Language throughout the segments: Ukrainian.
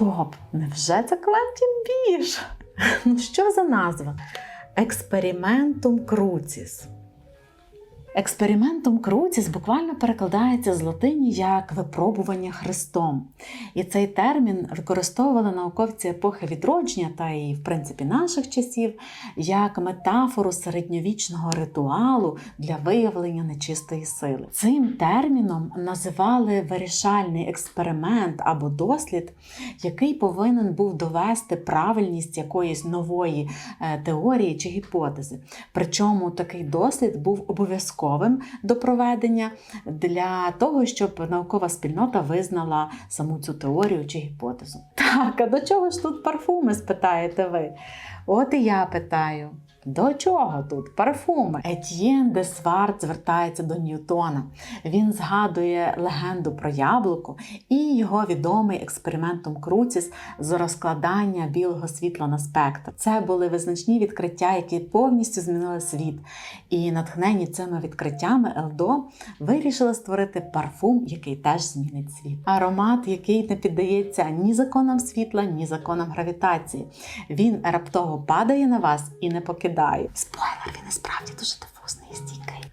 Стоп! Невже це Квентін Біш? Ну що за назва? Експериментум круціс. Експериментум круціс буквально перекладається з латині як випробування Христом. І цей термін використовували науковці епохи відродження та і, в принципі, наших часів як метафору середньовічного ритуалу для виявлення нечистої сили. Цим терміном називали вирішальний експеримент або дослід, який повинен був довести правильність якоїсь нової е, теорії чи гіпотези. Причому такий дослід був обов'язковим до проведення для того, щоб наукова спільнота визнала саму цю теорію чи гіпотезу. Так, а до чого ж тут парфуми? спитаєте ви? От і я питаю. До чого тут парфуми? Етьєн де Сварт звертається до Ньютона. Він згадує легенду про яблуко і його відомий експериментом Круціс з розкладання білого світла на спектр. Це були визначні відкриття, які повністю змінили світ. І натхнені цими відкриттями Елдо вирішили створити парфум, який теж змінить світ. Аромат, який не піддається ні законам світла, ні законам гравітації. Він раптово падає на вас і не покидає. Спойлер, він і справді дуже дифузний і стійкий.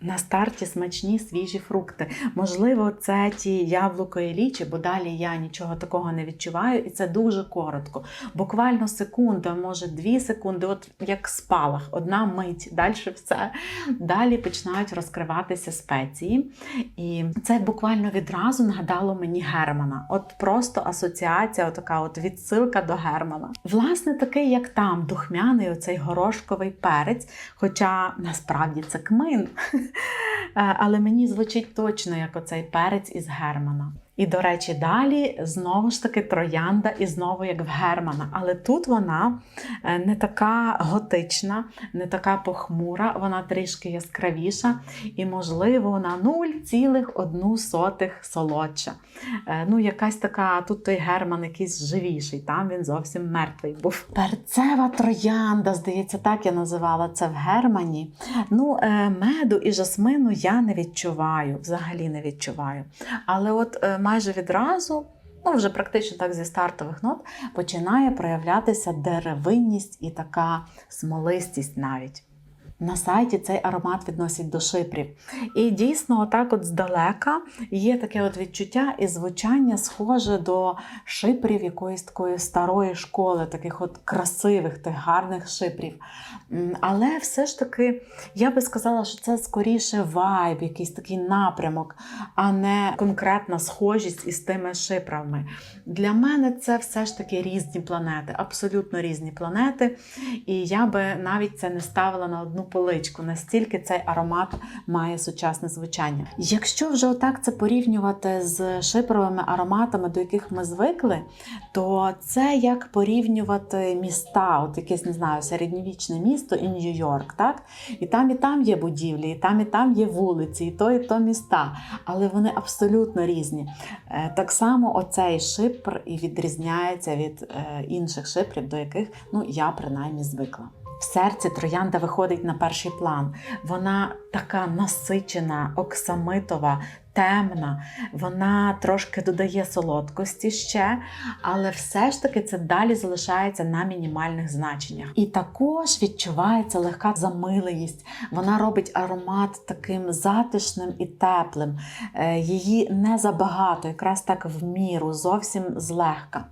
На старті смачні свіжі фрукти. Можливо, це ті яблуко і лічі, бо далі я нічого такого не відчуваю, і це дуже коротко. Буквально секунда, може дві секунди, от як спалах, одна мить, далі все. Далі починають розкриватися спеції. І це буквально відразу нагадало мені Германа. От просто асоціація, така от відсилка до Германа. Власне, такий, як там, духмяний оцей горошковий перець, хоча насправді це кмин. Е, Але мені звучить точно як оцей перець із Германа. І, до речі, далі знову ж таки троянда і знову як в Германа. Але тут вона е, не така готична, не така похмура, вона трішки яскравіша і, можливо, на 0,1 солодша. Е, Ну, якась така, тут той Герман якийсь живіший, там він зовсім мертвий був. Перцева троянда, здається, так я називала це в Германі. Ну, е, меду і жасмину я не відчуваю, взагалі не відчуваю. Але от майже відразу. Ну, вже практично так зі стартових нот починає проявлятися деревинність і така смолистість навіть. На сайті цей аромат відносять до шипрів. І дійсно, отак от здалека є таке от відчуття і звучання схоже до шипрів якоїсь такої старої школи, таких от красивих, тих гарних шипрів. Але все ж таки, я би сказала, що це скоріше вайб, якийсь такий напрямок, а не конкретна схожість із тими шипрами. Для мене це все ж таки різні планети, абсолютно різні планети. І я би навіть це не ставила на одну поличку, настільки цей аромат має сучасне звучання. Якщо вже отак це порівнювати з шипровими ароматами, до яких ми звикли, то це як порівнювати міста, от якесь не знаю, середньовічне місто і Нью-Йорк, так? І там, і там є будівлі, і там, і там є вулиці, і то, і то міста, але вони абсолютно різні. Е, Так само оцей шипр і відрізняється від е, інших шипрів, до яких ну, я принаймні звикла. В серці троянда виходить на перший план. Вона така насичена, оксамитова, темна. Вона трошки додає солодкості ще, але все ж таки це далі залишається на мінімальних значеннях. І також відчувається легка замиленість. Вона робить аромат таким затишним і теплим. Е, Її не забагато, якраз так в міру, зовсім злегка.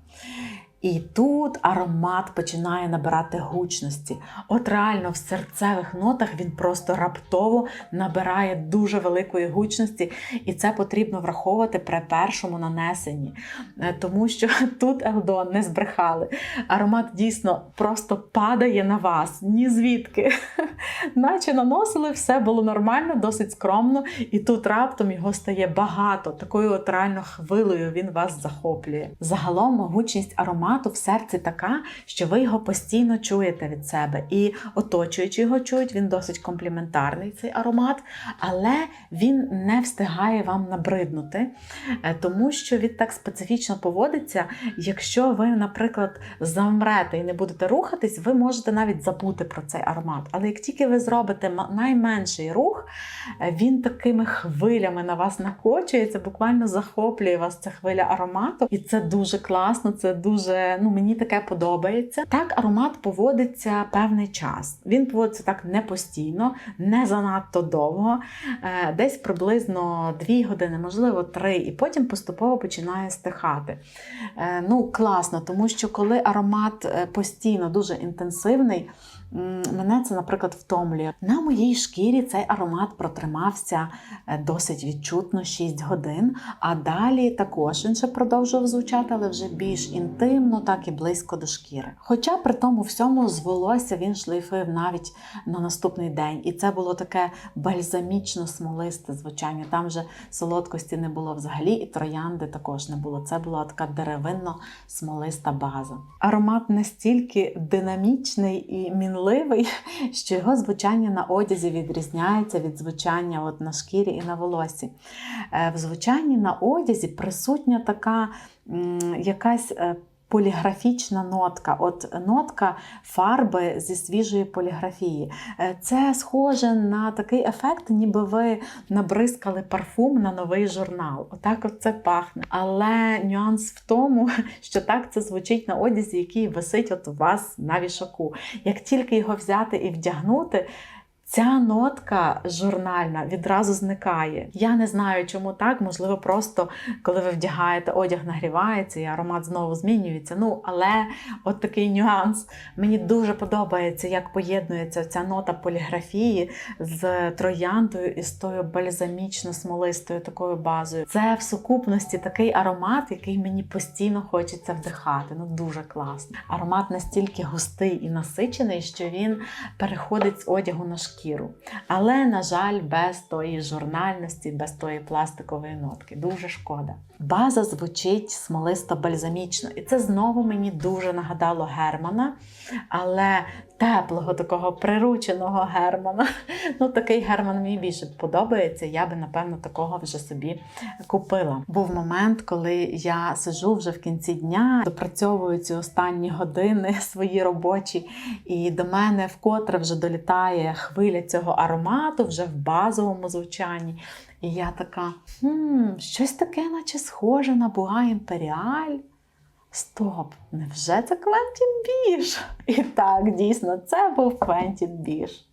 І тут аромат починає набирати гучності. От реально в серцевих нотах він просто раптово набирає дуже великої гучності, і це потрібно враховувати при першому нанесенні. Е, Тому що тут Елдо не збрехали. Аромат дійсно просто падає на вас, ні звідки. Наче наносили, все було нормально, досить скромно, і тут раптом його стає багато. Такою от реально хвилею він вас захоплює. Загалом гучність аромату аромату в серці така, що ви його постійно чуєте від себе. І оточуючи його чують, він досить компліментарний цей аромат, але він не встигає вам набриднути, е, тому що він так специфічно поводиться. Якщо ви, наприклад, замрете і не будете рухатись, ви можете навіть забути про цей аромат. Але як тільки ви зробите найменший рух, е, він такими хвилями на вас накочується, буквально захоплює вас ця хвиля аромату. І це дуже класно, це дуже, ну мені таке подобається. Так, аромат поводиться певний час. Він поводиться так не постійно, не занадто довго, е, десь приблизно 2 години, можливо, 3, і потім поступово починає стихати. Е, Ну, класно, тому що коли аромат е, постійно дуже інтенсивний, мене це, наприклад, втомлює. На моїй шкірі цей аромат протримався е, досить відчутно 6 годин, а далі також він ще продовжував звучати, але вже більш інтимно, так і близько до шкіри. Хоча при тому всьому з волосся він шлейфив навіть на наступний день, і це було таке бальзамічно смолисте звучання. Там вже солодкості не було взагалі, і троянди також не було. Це була така деревинно-смолиста база. Аромат настільки динамічний і мінливий, що його звучання на одязі відрізняється від звучання от на шкірі і на волосі. Е, В звучанні на одязі присутня така якась. Поліграфічна нотка, от нотка фарби зі свіжої поліграфії. Е, Це схоже на такий ефект, ніби ви набризкали парфум на новий журнал. Отак от це пахне. Але нюанс в тому, що так це звучить на одязі, який висить от у вас на вішаку. Як тільки його взяти і вдягнути. Ця нотка журнальна відразу зникає. Я не знаю, чому так. Можливо, просто коли ви вдягаєте, одяг нагрівається і аромат знову змінюється. Ну, але от такий нюанс. Мені дуже подобається, як поєднується ця нота поліграфії з трояндою і з тою бальзамічно-смолистою такою базою. Це в сукупності такий аромат, який мені постійно хочеться вдихати. Ну дуже класно. Аромат настільки густий і насичений, що він переходить з одягу на шкіру. Але, на жаль, без тої журнальності, без тої пластикової нотки. Дуже шкода. База звучить смолисто-бальзамічно, і це знову мені дуже нагадало Германа, але теплого такого прирученого Германа. Ну, такий Герман мені більше подобається. Я би, напевно, такого вже собі купила. Був момент, коли я сижу вже в кінці дня, допрацьовую ці останні години свої робочі, і до мене вкотре вже долітає хвиля цього аромату вже в базовому звучанні. І я така, хм, щось таке, наче схоже на Буга Імперіаль. Стоп, невже це Квентін Біш? І так, дійсно, це був Квентін Біш.